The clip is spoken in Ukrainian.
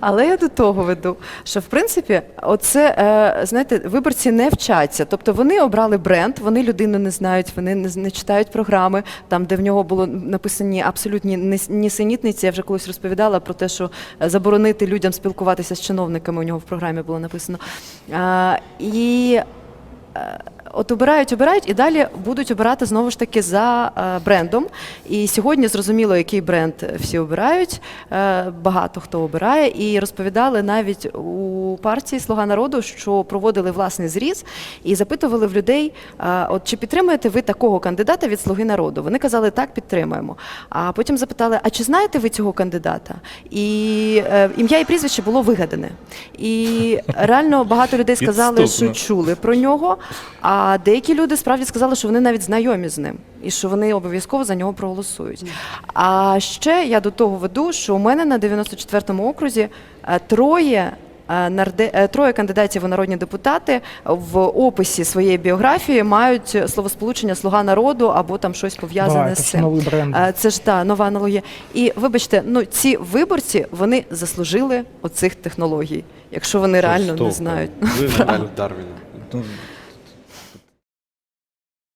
Але я до того веду, що в принципі, оце е, знаєте, виборці не вчаться. Тобто вони обрали бренд, вони людину не знають, вони не, читають програми, там де в нього було написані абсолютні нісенітниці. Я вже колись розповідала про те, що е, заборонити людям спілкуватися з чиновниками. У нього в програмі було написано. А, і е, От обирають, обирають і далі будуть обирати знову ж таки за е, брендом. І сьогодні зрозуміло, який бренд всі обирають. Е, багато хто обирає. І розповідали навіть у партії Слуга народу, що проводили власний зріз і запитували в людей, е, от чи підтримуєте ви такого кандидата від Слуги народу? Вони казали, так, підтримуємо. А потім запитали, а чи знаєте ви цього кандидата? І ім'я і прізвище було вигадане. І реально багато людей сказали, що чули про нього. А деякі люди справді сказали, що вони навіть знайомі з ним і що вони обов'язково за нього проголосують. А ще я до того веду, що у мене на 94-му окрузі е, троє. е, е, Троє кандидатів у народні депутати в описі своєї біографії мають словосполучення Слуга народу або там щось пов'язане з цим. новий бренд. Це ж та нова аналогія. І вибачте, ну ці виборці вони заслужили оцих технологій, якщо вони реально не знають. Дарвіна. Ну,